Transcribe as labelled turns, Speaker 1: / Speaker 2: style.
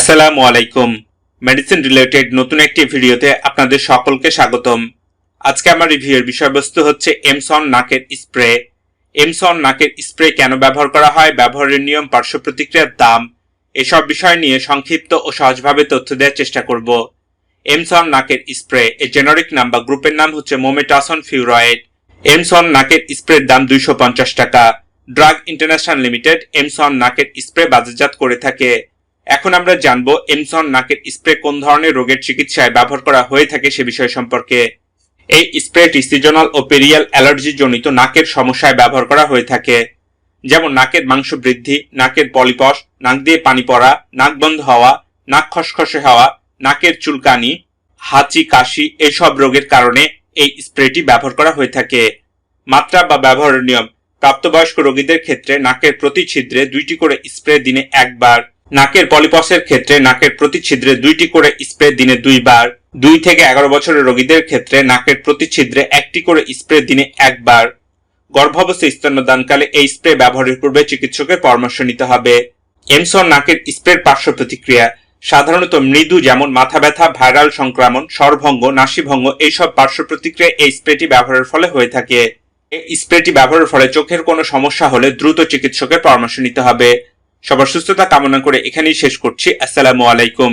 Speaker 1: আসসালামু আলাইকুম। Medicine related নতুন একটি ভিডিওতে আপনাদের সকলকে স্বাগতম। আজকে আমার রিভিউয়ের বিষয়বস্তু হচ্ছে এমসন নাকের স্প্রে। এমসন নাকের স্প্রে কেন ব্যবহার করা হয়, ব্যবহারের নিয়ম, পার্শ্ব প্রতিক্রিয়ার দাম, এসব বিষয় নিয়ে সংক্ষিপ্ত ও সহজভাবে তথ্য দেওয়ার চেষ্টা করব। এমসন নাকের স্প্রে এর জেনারিক নাম বা গ্রুপের নাম হচ্ছে মোমেটাসন ফিউরয়েড এমসন নাকের স্প্রের দাম দুইশো পঞ্চাশ টাকা। ড্রাগ ইন্টারন্যাশনাল লিমিটেড এমসন নাকের স্প্রে বাজারজাত করে থাকে। এখন আমরা জানব, এমসন নাকের স্প্রে কোন ধরনের রোগের চিকিৎসায় ব্যবহার করা হয়ে থাকে সে বিষয় সম্পর্কে। এই স্প্রেটি সিজনাল ও পেরিয়াল অ্যালার্জি জনিত নাকের সমস্যায় ব্যবহার করা হয়ে থাকে। যেমন, নাকের মাংস বৃদ্ধি, নাকের পলিপস নাক দিয়ে পানি পড়া, নাক বন্ধ হওয়া, নাক খসখসে হওয়া, নাকের চুলকানি, হাঁচি, কাশি এইসব রোগের কারণে এই স্প্রেটি ব্যবহার করা হয়ে থাকে। মাত্রা বা ব্যবহারের নিয়ম, প্রাপ্তবয়স্ক রোগীদের ক্ষেত্রে নাকের প্রতি ছিদ্রে দুইটি করে স্প্রে দিনে একবার। নাকের পলিপসের ক্ষেত্রে নাকের প্রতি ছিদ্রে দুইটি করে স্প্রে দিনে দুইবার, দুই থেকে এগারো বছরের রোগীদের ক্ষেত্রে নাকের প্রতি ছিদ্রে একটি করে স্প্রে দিনে একবার। গর্ভাবস্থা স্তন্যদানকালে এই স্প্রে ব্যবহারের পূর্বে চিকিৎসকের পরামর্শ নিতে হবে। এমসন নাকের স্প্রের পার্শ্ব প্রতিক্রিয়া, সাধারণত মৃদু যেমন মাথা ব্যথা, ভাইরাল সংক্রমণ স্বরভঙ্গ নাসিভঙ্গ, এইসব পার্শ্ব প্রতিক্রিয়া এই স্প্রেটি ব্যবহারের ফলে হয়ে থাকে। এই স্প্রেটি ব্যবহারের ফলে চোখের কোনো সমস্যা হলে দ্রুত চিকিৎসকের পরামর্শ নিতে হবে। সবার সুস্থতা কামনা করে এখানেই শেষ করছি। আসসালামু আলাইকুম।